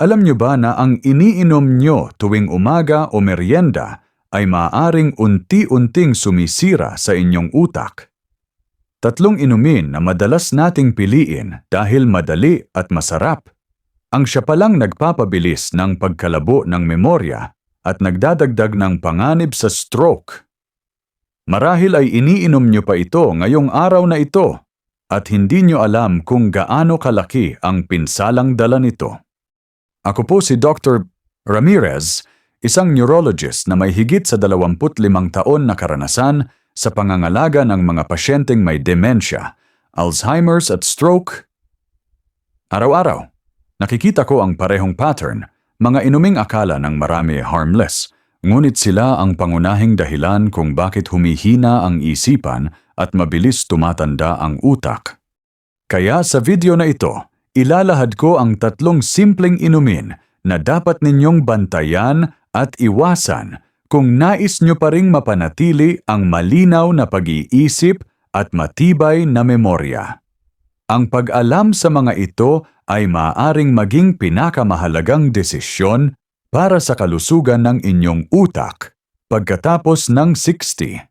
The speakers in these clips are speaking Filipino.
Alam nyo ba na ang iniinom nyo tuwing umaga o merienda ay maaaring unti-unting sumisira sa inyong utak? Tatlong inumin na madalas nating piliin dahil madali at masarap. Ang siya palang nagpapabilis ng pagkalabo ng memorya at nagdadagdag ng panganib sa stroke. Marahil ay iniinom nyo pa ito ngayong araw na ito at hindi nyo alam kung gaano kalaki ang pinsalang dala nito. Ako po si Dr. Ramirez, isang neurologist na may higit sa 25 taon na karanasan sa pangangalaga ng mga pasyenteng may demensya, Alzheimer's at stroke. Araw-araw, nakikita ko ang parehong pattern, mga inuming akala ng marami harmless, ngunit sila ang pangunahing dahilan kung bakit humihina ang isipan at mabilis tumatanda ang utak. Kaya sa video na ito, ilalahad ko ang tatlong simpleng inumin na dapat ninyong bantayan at iwasan kung nais nyo pa ring mapanatili ang malinaw na pag-iisip at matibay na memorya. Ang pag-alam sa mga ito ay maaaring maging pinakamahalagang desisyon para sa kalusugan ng inyong utak pagkatapos ng 60.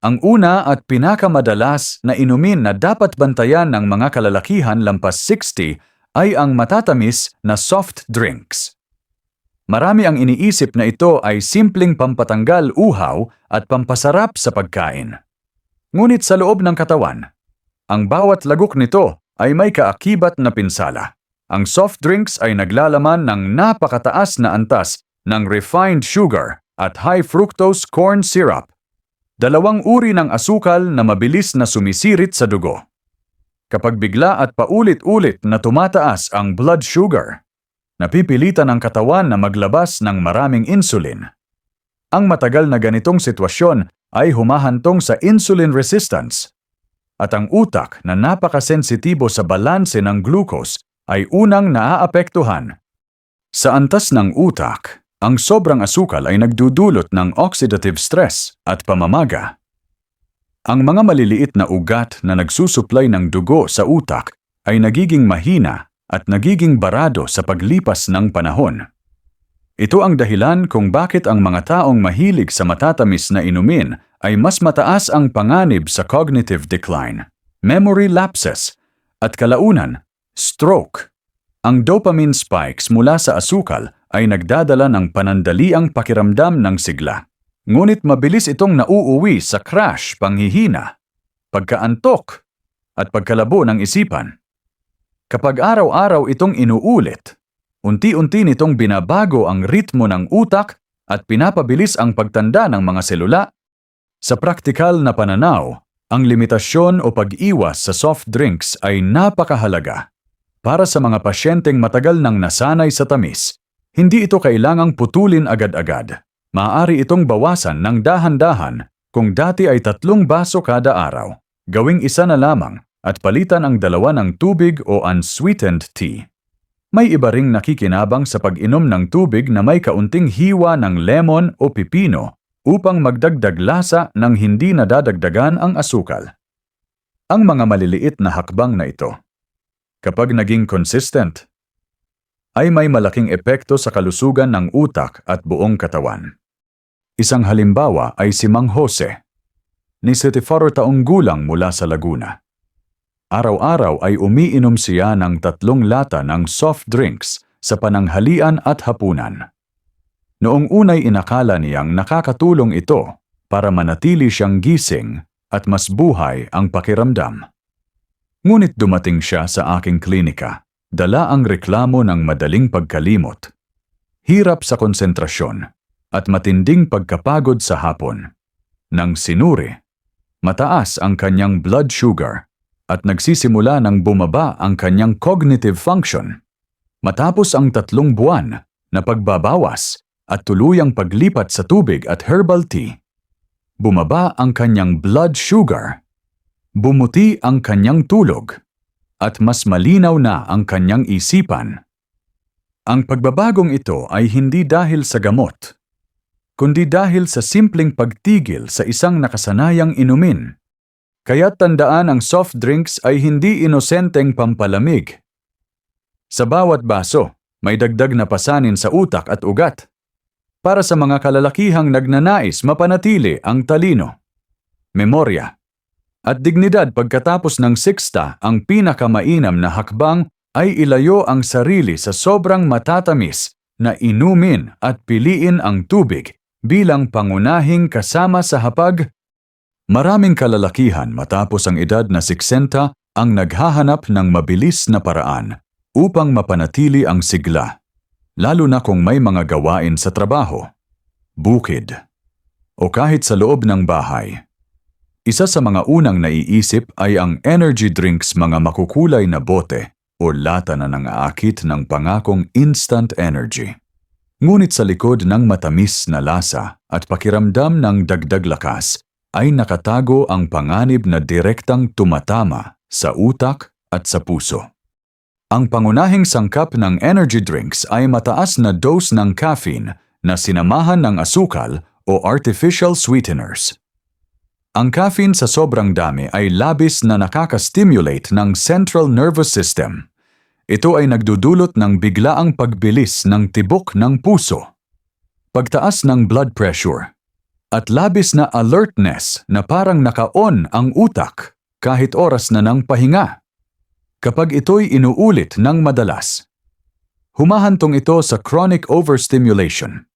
Ang una at pinakamadalas na inumin na dapat bantayan ng mga kalalakihan lampas 60 ay ang matatamis na soft drinks. Marami ang iniisip na ito ay simpleng pampatanggal uhaw at pampasarap sa pagkain. Ngunit sa loob ng katawan, ang bawat lagok nito ay may kaakibat na pinsala. Ang soft drinks ay naglalaman ng napakataas na antas ng refined sugar at high fructose corn syrup dalawang uri ng asukal na mabilis na sumisirit sa dugo. Kapag bigla at paulit-ulit na tumataas ang blood sugar, napipilitan ang katawan na maglabas ng maraming insulin. Ang matagal na ganitong sitwasyon ay humahantong sa insulin resistance at ang utak na napakasensitibo sa balanse ng glucose ay unang naaapektuhan. Sa antas ng utak, ang sobrang asukal ay nagdudulot ng oxidative stress at pamamaga. Ang mga maliliit na ugat na nagsusuplay ng dugo sa utak ay nagiging mahina at nagiging barado sa paglipas ng panahon. Ito ang dahilan kung bakit ang mga taong mahilig sa matatamis na inumin ay mas mataas ang panganib sa cognitive decline, memory lapses, at kalaunan, stroke. Ang dopamine spikes mula sa asukal ay nagdadala ng panandaliang pakiramdam ng sigla. Ngunit mabilis itong nauuwi sa crash, panghihina, pagkaantok, at pagkalabo ng isipan. Kapag araw-araw itong inuulit, unti-unti nitong binabago ang ritmo ng utak at pinapabilis ang pagtanda ng mga selula. Sa praktikal na pananaw, ang limitasyon o pag-iwas sa soft drinks ay napakahalaga. Para sa mga pasyenteng matagal nang nasanay sa tamis, hindi ito kailangang putulin agad-agad. Maaari itong bawasan ng dahan-dahan kung dati ay tatlong baso kada araw. Gawing isa na lamang at palitan ang dalawa ng tubig o unsweetened tea. May iba ring nakikinabang sa pag-inom ng tubig na may kaunting hiwa ng lemon o pipino upang magdagdag lasa ng hindi nadadagdagan ang asukal. Ang mga maliliit na hakbang na ito. Kapag naging consistent, ay may malaking epekto sa kalusugan ng utak at buong katawan. Isang halimbawa ay si Mang Jose, ni 74 taong gulang mula sa Laguna. Araw-araw ay umiinom siya ng tatlong lata ng soft drinks sa pananghalian at hapunan. Noong unay inakala niyang nakakatulong ito para manatili siyang gising at mas buhay ang pakiramdam. Ngunit dumating siya sa aking klinika dala ang reklamo ng madaling pagkalimot, hirap sa konsentrasyon, at matinding pagkapagod sa hapon. Nang sinuri, mataas ang kanyang blood sugar at nagsisimula ng bumaba ang kanyang cognitive function. Matapos ang tatlong buwan na pagbabawas at tuluyang paglipat sa tubig at herbal tea, bumaba ang kanyang blood sugar, bumuti ang kanyang tulog, at mas malinaw na ang kanyang isipan. Ang pagbabagong ito ay hindi dahil sa gamot, kundi dahil sa simpleng pagtigil sa isang nakasanayang inumin. Kaya tandaan ang soft drinks ay hindi inosenteng pampalamig. Sa bawat baso, may dagdag na pasanin sa utak at ugat. Para sa mga kalalakihang nagnanais mapanatili ang talino, memorya, at dignidad pagkatapos ng siksta, ang pinakamainam na hakbang ay ilayo ang sarili sa sobrang matatamis na inumin at piliin ang tubig bilang pangunahing kasama sa hapag. Maraming kalalakihan matapos ang edad na 60 ang naghahanap ng mabilis na paraan upang mapanatili ang sigla, lalo na kung may mga gawain sa trabaho, bukid, o kahit sa loob ng bahay. Isa sa mga unang naiisip ay ang energy drinks mga makukulay na bote o lata na nangaakit ng pangakong instant energy. Ngunit sa likod ng matamis na lasa at pakiramdam ng dagdag lakas ay nakatago ang panganib na direktang tumatama sa utak at sa puso. Ang pangunahing sangkap ng energy drinks ay mataas na dose ng caffeine na sinamahan ng asukal o artificial sweeteners. Ang caffeine sa sobrang dami ay labis na nakaka-stimulate ng central nervous system. Ito ay nagdudulot ng biglaang pagbilis ng tibok ng puso, pagtaas ng blood pressure, at labis na alertness na parang naka-on ang utak kahit oras na ng pahinga. Kapag ito'y inuulit ng madalas, humahantong ito sa chronic overstimulation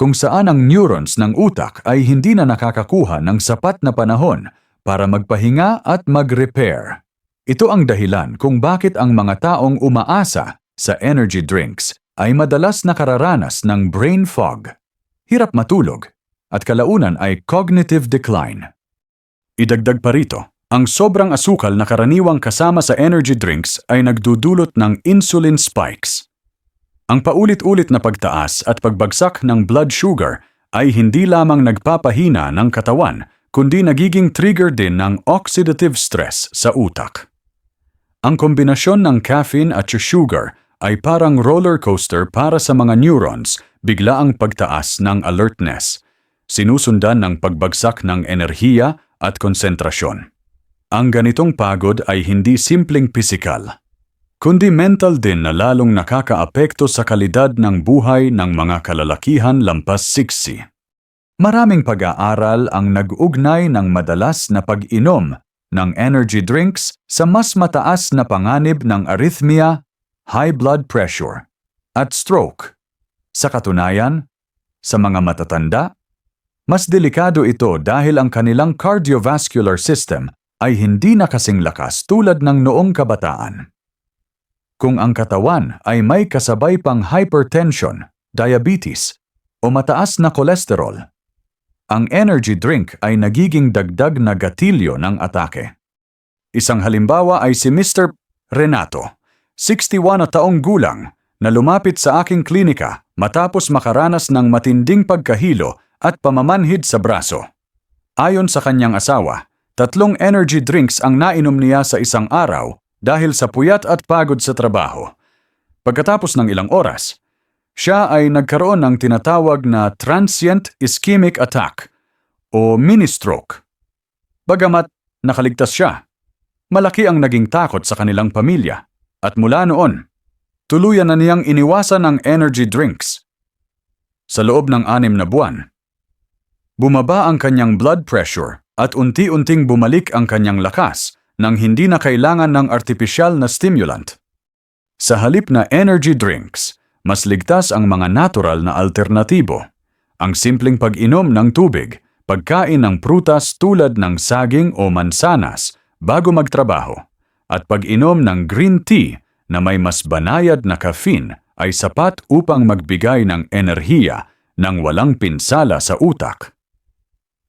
kung saan ang neurons ng utak ay hindi na nakakakuha ng sapat na panahon para magpahinga at mag-repair. Ito ang dahilan kung bakit ang mga taong umaasa sa energy drinks ay madalas nakararanas ng brain fog, hirap matulog, at kalaunan ay cognitive decline. Idagdag pa rito, ang sobrang asukal na karaniwang kasama sa energy drinks ay nagdudulot ng insulin spikes, ang paulit-ulit na pagtaas at pagbagsak ng blood sugar ay hindi lamang nagpapahina ng katawan, kundi nagiging trigger din ng oxidative stress sa utak. Ang kombinasyon ng caffeine at sugar ay parang roller coaster para sa mga neurons, bigla ang pagtaas ng alertness, sinusundan ng pagbagsak ng enerhiya at konsentrasyon. Ang ganitong pagod ay hindi simpleng pisikal kundi mental din na lalong nakakaapekto sa kalidad ng buhay ng mga kalalakihan lampas siksi. Maraming pag-aaral ang nag-ugnay ng madalas na pag-inom ng energy drinks sa mas mataas na panganib ng arrhythmia, high blood pressure, at stroke. Sa katunayan, sa mga matatanda, mas delikado ito dahil ang kanilang cardiovascular system ay hindi na kasing lakas tulad ng noong kabataan kung ang katawan ay may kasabay pang hypertension, diabetes, o mataas na kolesterol. Ang energy drink ay nagiging dagdag na gatilyo ng atake. Isang halimbawa ay si Mr. Renato, 61 na taong gulang, na lumapit sa aking klinika matapos makaranas ng matinding pagkahilo at pamamanhid sa braso. Ayon sa kanyang asawa, tatlong energy drinks ang nainom niya sa isang araw dahil sa puyat at pagod sa trabaho. Pagkatapos ng ilang oras, siya ay nagkaroon ng tinatawag na transient ischemic attack o mini-stroke. Bagamat nakaligtas siya, malaki ang naging takot sa kanilang pamilya at mula noon, tuluyan na niyang iniwasan ang energy drinks. Sa loob ng anim na buwan, bumaba ang kanyang blood pressure at unti-unting bumalik ang kanyang lakas nang hindi na kailangan ng artipisyal na stimulant. Sa halip na energy drinks, mas ligtas ang mga natural na alternatibo. Ang simpleng pag-inom ng tubig, pagkain ng prutas tulad ng saging o mansanas bago magtrabaho, at pag-inom ng green tea na may mas banayad na caffeine ay sapat upang magbigay ng enerhiya nang walang pinsala sa utak.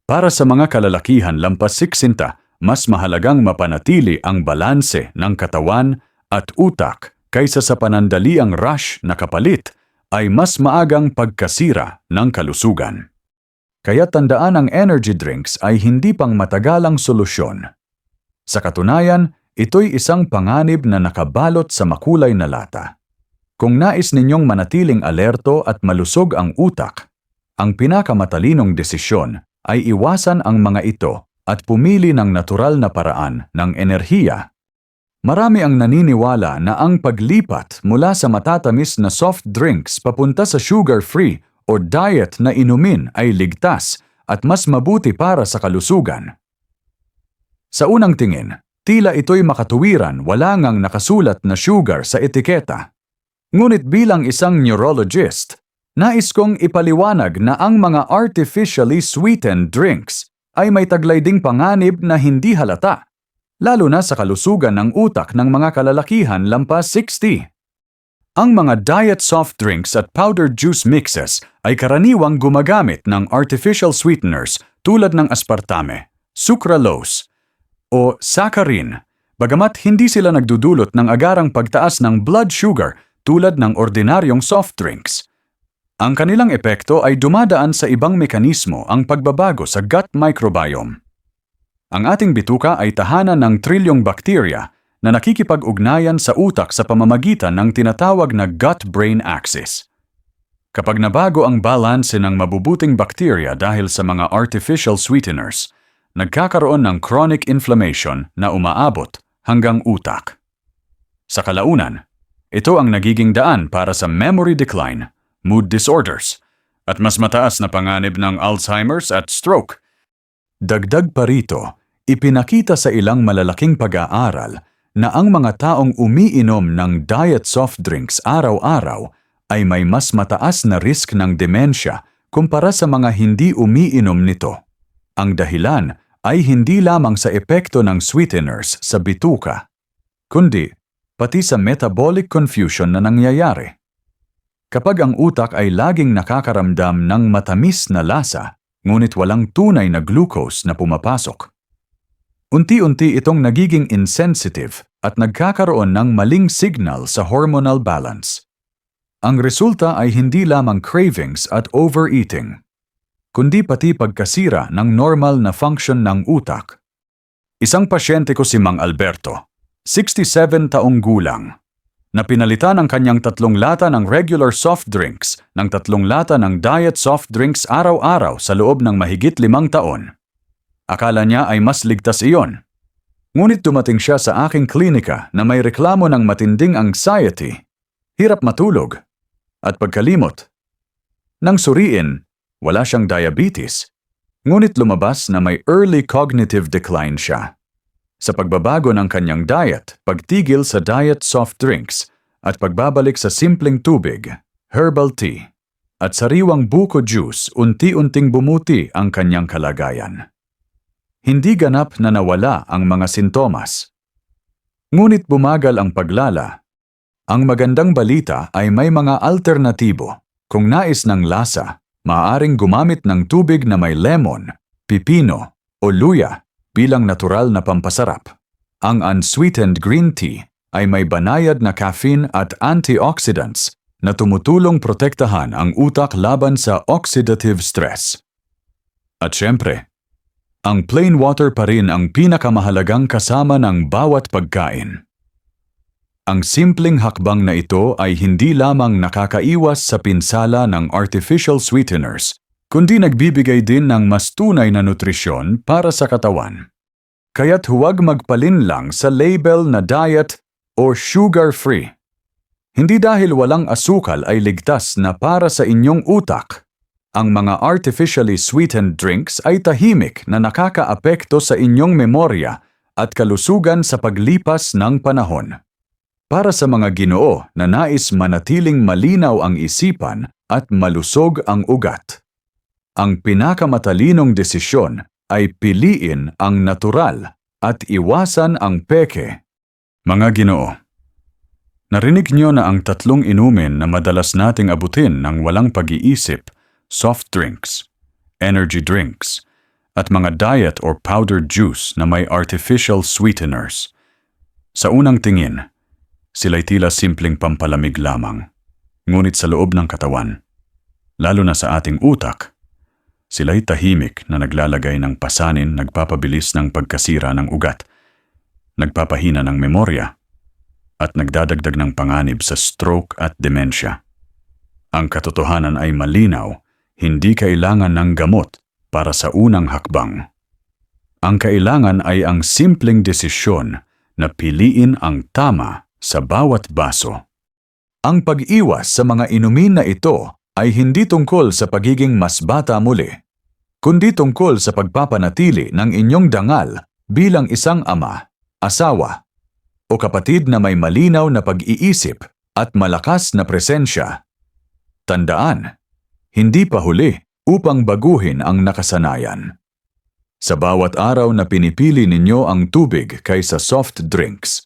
Para sa mga kalalakihan lampas 60, mas mahalagang mapanatili ang balanse ng katawan at utak kaysa sa panandaliang rush na kapalit ay mas maagang pagkasira ng kalusugan. Kaya tandaan ang energy drinks ay hindi pang matagalang solusyon. Sa katunayan, ito'y isang panganib na nakabalot sa makulay na lata. Kung nais ninyong manatiling alerto at malusog ang utak, ang pinakamatalinong desisyon ay iwasan ang mga ito at pumili ng natural na paraan ng enerhiya. Marami ang naniniwala na ang paglipat mula sa matatamis na soft drinks papunta sa sugar-free o diet na inumin ay ligtas at mas mabuti para sa kalusugan. Sa unang tingin, tila ito'y makatuwiran wala ngang nakasulat na sugar sa etiketa. Ngunit bilang isang neurologist, nais kong ipaliwanag na ang mga artificially sweetened drinks ay may taglay ding panganib na hindi halata, lalo na sa kalusugan ng utak ng mga kalalakihan lampas 60. Ang mga diet soft drinks at powdered juice mixes ay karaniwang gumagamit ng artificial sweeteners tulad ng aspartame, sucralose, o saccharin, bagamat hindi sila nagdudulot ng agarang pagtaas ng blood sugar tulad ng ordinaryong soft drinks. Ang kanilang epekto ay dumadaan sa ibang mekanismo ang pagbabago sa gut microbiome. Ang ating bituka ay tahanan ng trilyong bakterya na nakikipag-ugnayan sa utak sa pamamagitan ng tinatawag na gut-brain axis. Kapag nabago ang balanse ng mabubuting bakterya dahil sa mga artificial sweeteners, nagkakaroon ng chronic inflammation na umaabot hanggang utak. Sa kalaunan, ito ang nagiging daan para sa memory decline, mood disorders, at mas mataas na panganib ng Alzheimer's at stroke. Dagdag pa rito, ipinakita sa ilang malalaking pag-aaral na ang mga taong umiinom ng diet soft drinks araw-araw ay may mas mataas na risk ng demensya kumpara sa mga hindi umiinom nito. Ang dahilan ay hindi lamang sa epekto ng sweeteners sa bituka, kundi pati sa metabolic confusion na nangyayari. Kapag ang utak ay laging nakakaramdam ng matamis na lasa, ngunit walang tunay na glucose na pumapasok, Unti-unti itong nagiging insensitive at nagkakaroon ng maling signal sa hormonal balance. Ang resulta ay hindi lamang cravings at overeating, kundi pati pagkasira ng normal na function ng utak. Isang pasyente ko si Mang Alberto, 67 taong gulang, na pinalitan ang kanyang tatlong lata ng regular soft drinks ng tatlong lata ng diet soft drinks araw-araw sa loob ng mahigit limang taon. Akala niya ay mas ligtas iyon. Ngunit dumating siya sa aking klinika na may reklamo ng matinding anxiety, hirap matulog, at pagkalimot. Nang suriin, wala siyang diabetes, ngunit lumabas na may early cognitive decline siya. Sa pagbabago ng kanyang diet, pagtigil sa diet soft drinks, at pagbabalik sa simpleng tubig, herbal tea, at sariwang buko juice unti-unting bumuti ang kanyang kalagayan hindi ganap na nawala ang mga sintomas. Ngunit bumagal ang paglala. Ang magandang balita ay may mga alternatibo. Kung nais ng lasa, maaaring gumamit ng tubig na may lemon, pipino, o luya bilang natural na pampasarap. Ang unsweetened green tea ay may banayad na caffeine at antioxidants na tumutulong protektahan ang utak laban sa oxidative stress. At syempre, ang plain water pa rin ang pinakamahalagang kasama ng bawat pagkain. Ang simpleng hakbang na ito ay hindi lamang nakakaiwas sa pinsala ng artificial sweeteners, kundi nagbibigay din ng mas tunay na nutrisyon para sa katawan. Kaya't huwag magpalin lang sa label na diet o sugar-free. Hindi dahil walang asukal ay ligtas na para sa inyong utak ang mga artificially sweetened drinks ay tahimik na nakakaapekto sa inyong memorya at kalusugan sa paglipas ng panahon. Para sa mga ginoo na nais manatiling malinaw ang isipan at malusog ang ugat. Ang pinakamatalinong desisyon ay piliin ang natural at iwasan ang peke. Mga ginoo, narinig niyo na ang tatlong inumin na madalas nating abutin ng walang pag-iisip – soft drinks, energy drinks, at mga diet or powdered juice na may artificial sweeteners. Sa unang tingin, sila'y tila simpleng pampalamig lamang. Ngunit sa loob ng katawan, lalo na sa ating utak, sila'y tahimik na naglalagay ng pasanin nagpapabilis ng pagkasira ng ugat, nagpapahina ng memorya, at nagdadagdag ng panganib sa stroke at demensya. Ang katotohanan ay malinaw hindi kailangan ng gamot para sa unang hakbang. Ang kailangan ay ang simpleng desisyon na piliin ang tama sa bawat baso. Ang pag-iwas sa mga inumin na ito ay hindi tungkol sa pagiging mas bata muli, kundi tungkol sa pagpapanatili ng inyong dangal bilang isang ama, asawa, o kapatid na may malinaw na pag-iisip at malakas na presensya. Tandaan, hindi pa huli upang baguhin ang nakasanayan. Sa bawat araw na pinipili ninyo ang tubig kaysa soft drinks,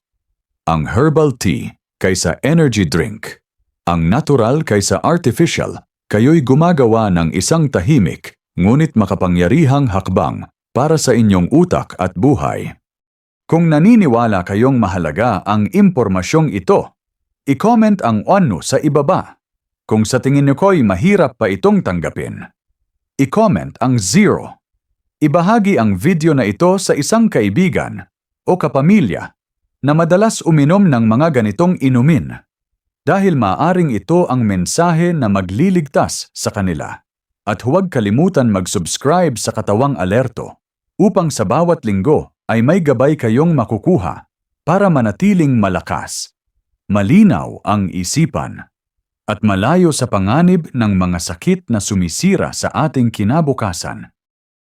ang herbal tea kaysa energy drink, ang natural kaysa artificial, kayo'y gumagawa ng isang tahimik ngunit makapangyarihang hakbang para sa inyong utak at buhay. Kung naniniwala kayong mahalaga ang impormasyong ito, i-comment ang ano sa ibaba. Kung sa tingin niyo ko'y mahirap pa itong tanggapin, i-comment ang zero. Ibahagi ang video na ito sa isang kaibigan o kapamilya na madalas uminom ng mga ganitong inumin dahil maaring ito ang mensahe na magliligtas sa kanila. At huwag kalimutan mag-subscribe sa Katawang Alerto upang sa bawat linggo ay may gabay kayong makukuha para manatiling malakas, malinaw ang isipan, at malayo sa panganib ng mga sakit na sumisira sa ating kinabukasan.